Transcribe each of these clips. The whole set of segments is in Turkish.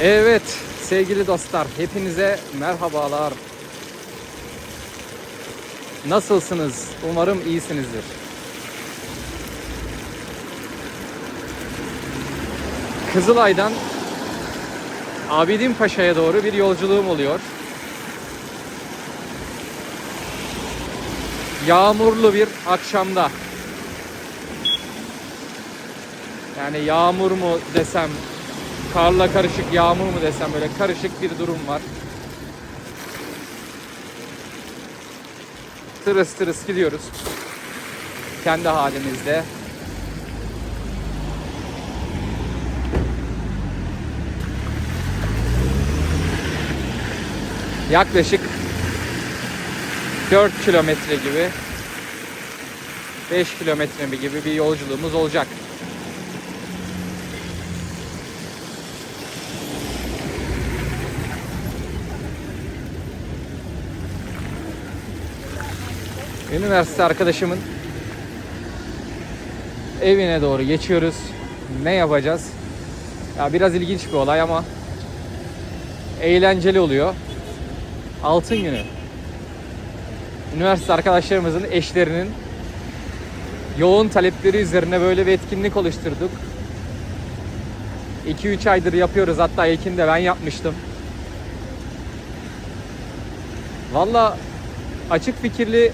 Evet sevgili dostlar hepinize merhabalar. Nasılsınız? Umarım iyisinizdir. Kızılay'dan Abidin Paşa'ya doğru bir yolculuğum oluyor. Yağmurlu bir akşamda. Yani yağmur mu desem, karla karışık yağmur mu desem böyle karışık bir durum var. Tırıs tırıs gidiyoruz. Kendi halimizde. Yaklaşık 4 kilometre gibi 5 kilometre gibi bir yolculuğumuz olacak. Üniversite arkadaşımın evine doğru geçiyoruz. Ne yapacağız? Ya biraz ilginç bir olay ama eğlenceli oluyor. Altın günü. Üniversite arkadaşlarımızın eşlerinin yoğun talepleri üzerine böyle bir etkinlik oluşturduk. 2-3 aydır yapıyoruz. Hatta ilkinde ben yapmıştım. Valla açık fikirli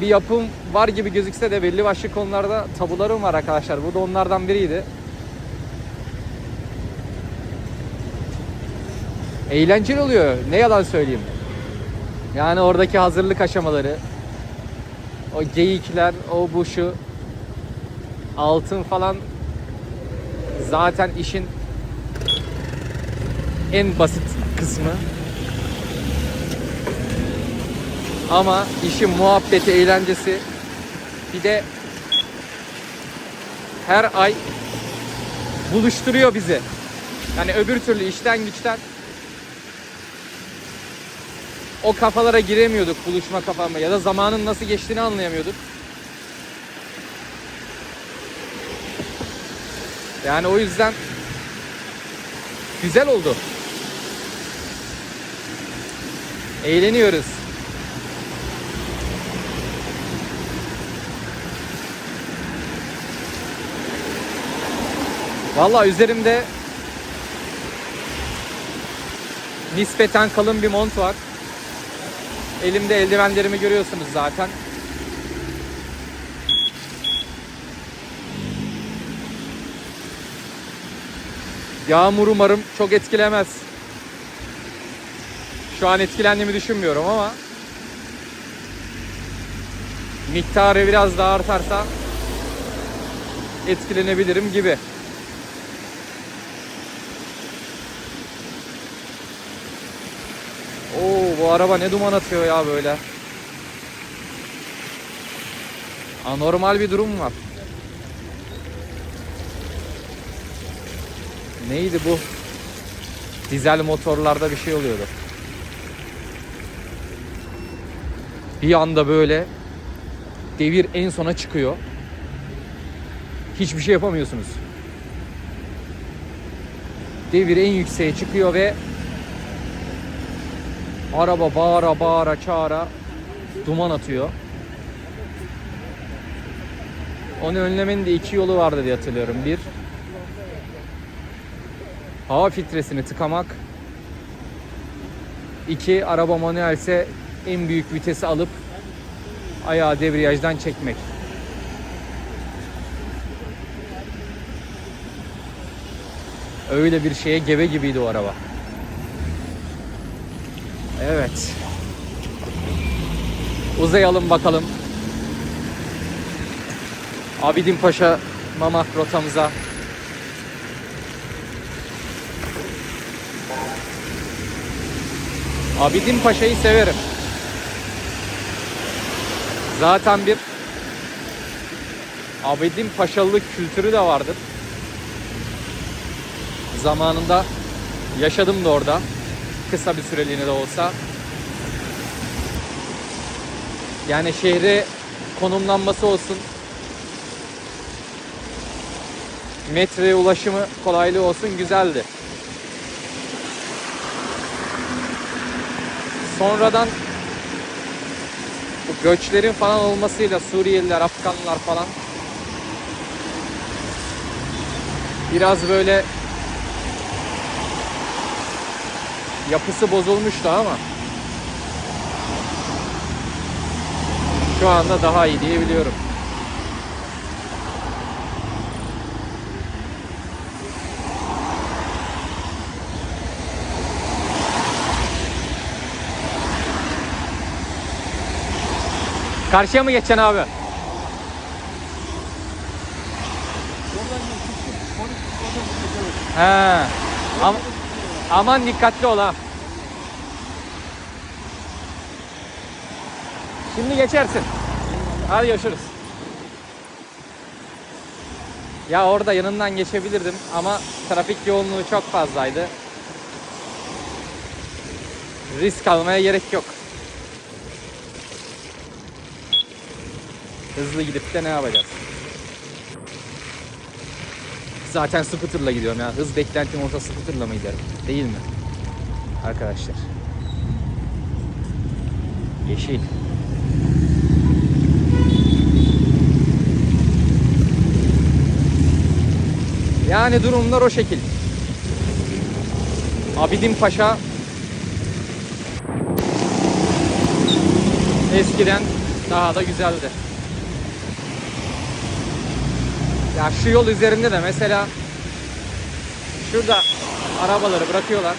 bir yapım var gibi gözükse de belli başlı konularda tabularım var arkadaşlar. Bu da onlardan biriydi. Eğlenceli oluyor. Ne yalan söyleyeyim. Yani oradaki hazırlık aşamaları, o geyikler, o bu şu, altın falan zaten işin en basit kısmı. Ama işin muhabbeti, eğlencesi bir de her ay buluşturuyor bizi. Yani öbür türlü işten güçten o kafalara giremiyorduk buluşma kafama ya da zamanın nasıl geçtiğini anlayamıyorduk. Yani o yüzden güzel oldu. Eğleniyoruz. Valla üzerimde nispeten kalın bir mont var. Elimde eldivenlerimi görüyorsunuz zaten. Yağmur umarım çok etkilemez. Şu an etkilendiğimi düşünmüyorum ama miktarı biraz daha artarsa etkilenebilirim gibi. Oo bu araba ne duman atıyor ya böyle. Anormal bir durum var. Neydi bu? Dizel motorlarda bir şey oluyordu. Bir anda böyle devir en sona çıkıyor. Hiçbir şey yapamıyorsunuz. Devir en yükseğe çıkıyor ve Araba bağıra bağıra çağıra duman atıyor. Onu önlemenin de iki yolu vardı diye hatırlıyorum. Bir, hava filtresini tıkamak. İki, araba manuelse en büyük vitesi alıp ayağı debriyajdan çekmek. Öyle bir şeye gebe gibiydi o araba. Evet. Uzayalım bakalım. Abidin Paşa Mamak rotamıza. Abidin Paşa'yı severim. Zaten bir Abidin Paşalılık kültürü de vardır. Zamanında yaşadım da orada kısa bir süreliğine de olsa. Yani şehri konumlanması olsun, metreye ulaşımı kolaylığı olsun güzeldi. Sonradan bu göçlerin falan olmasıyla Suriyeliler, Afganlar falan biraz böyle yapısı bozulmuştu ama şu anda daha iyi diyebiliyorum. Karşıya mı geçeceksin abi? He. Am aman dikkatli ol ha. Şimdi geçersin. Hadi görüşürüz. Ya orada yanından geçebilirdim ama trafik yoğunluğu çok fazlaydı. Risk almaya gerek yok. Hızlı gidip de ne yapacağız? Zaten scooter'la gidiyorum ya. Hız beklentim olsa scooter'la mı giderim? Değil mi? Arkadaşlar. Yeşil. Yani durumlar o şekil. Abidin Paşa eskiden daha da güzeldi. Ya şu yol üzerinde de mesela şurada arabaları bırakıyorlar.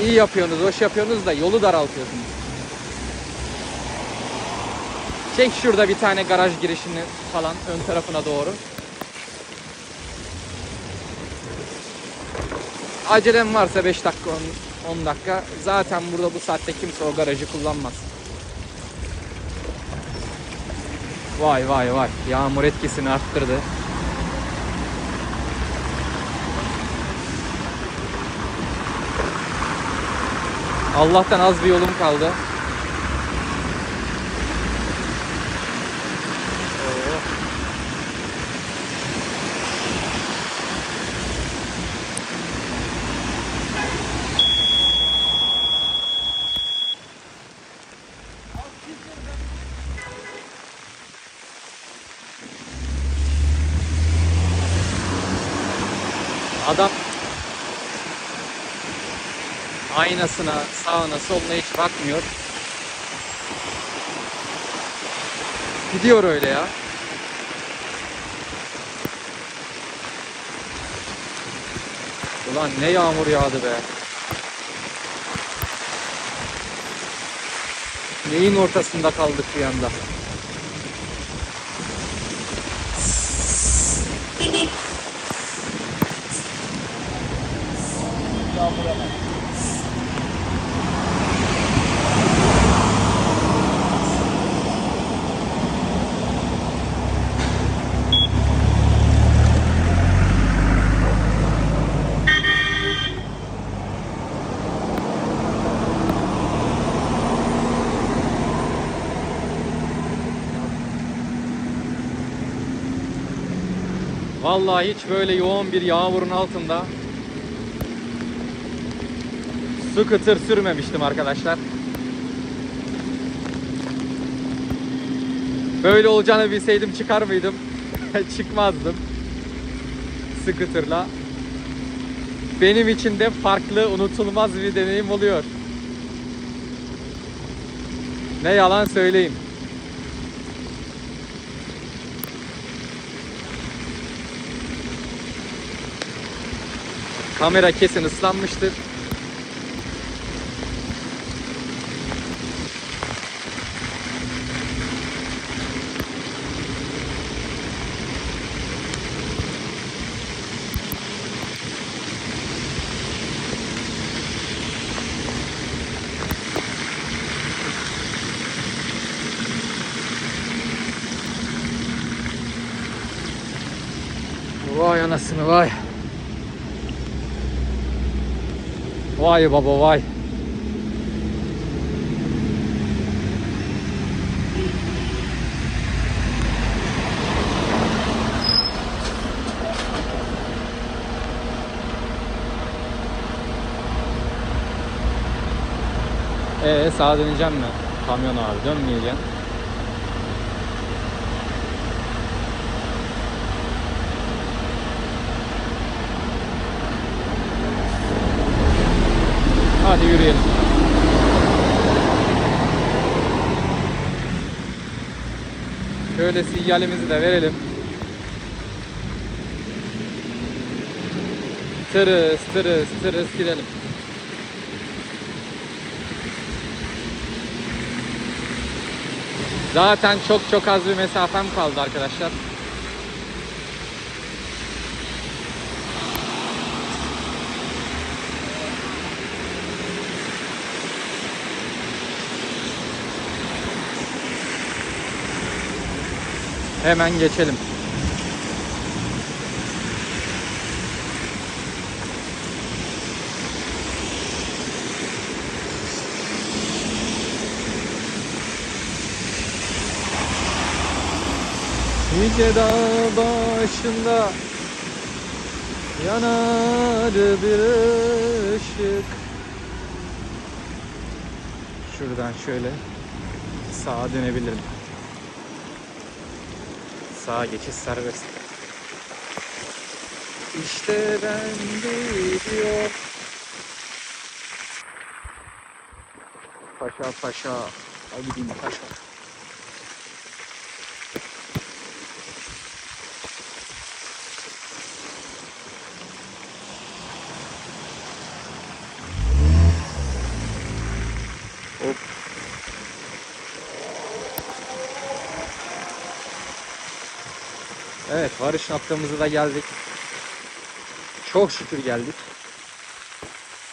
İyi yapıyorsunuz, hoş yapıyorsunuz da yolu daraltıyorsunuz. Çek şurada bir tane garaj girişini falan ön tarafına doğru. Acelem varsa 5 dakika 10, 10 dakika zaten burada bu saatte kimse o garajı kullanmaz. Vay vay vay yağmur etkisini arttırdı. Allah'tan az bir yolum kaldı. Adam aynasına, sağına, soluna hiç bakmıyor. Gidiyor öyle ya. Ulan ne yağmur yağdı be. Neyin ortasında kaldık bir anda. Vallahi hiç böyle yoğun bir yağmurun altında scooter sürmemiştim arkadaşlar. Böyle olacağını bilseydim çıkar mıydım? Çıkmazdım. Scooter'la. Benim için de farklı, unutulmaz bir deneyim oluyor. Ne yalan söyleyeyim. Kamera kesin ıslanmıştır. Vay anasını vay. Vay baba vay. Ee sağa döneceğim mi? Kamyon abi dönmeyeceğim. Şöyle sinyalimizi de verelim. Tırıs tırıs tırıs gidelim. Zaten çok çok az bir mesafem kaldı arkadaşlar. Hemen geçelim. Yüce dağ başında yanar bir ışık. Şuradan şöyle sağa dönebilirim. Sağa geçiş serbest. İşte ben gidiyor. Paşa paşa. Hadi gideyim paşa. Varış noktamıza da geldik. Çok şükür geldik.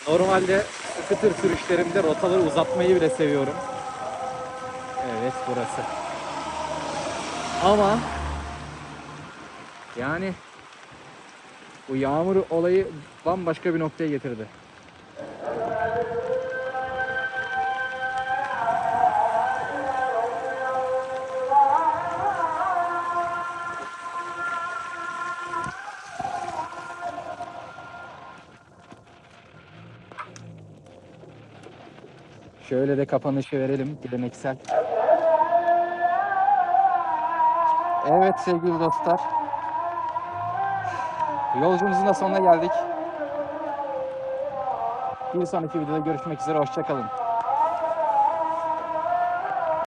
Normalde scooter sürüşlerimde rotaları uzatmayı bile seviyorum. Evet burası. Ama yani bu yağmur olayı bambaşka bir noktaya getirdi. Şöyle de kapanışı verelim geleneksel. Evet sevgili dostlar. Yolcumuzun da sonuna geldik. Bir sonraki videoda görüşmek üzere. Hoşçakalın.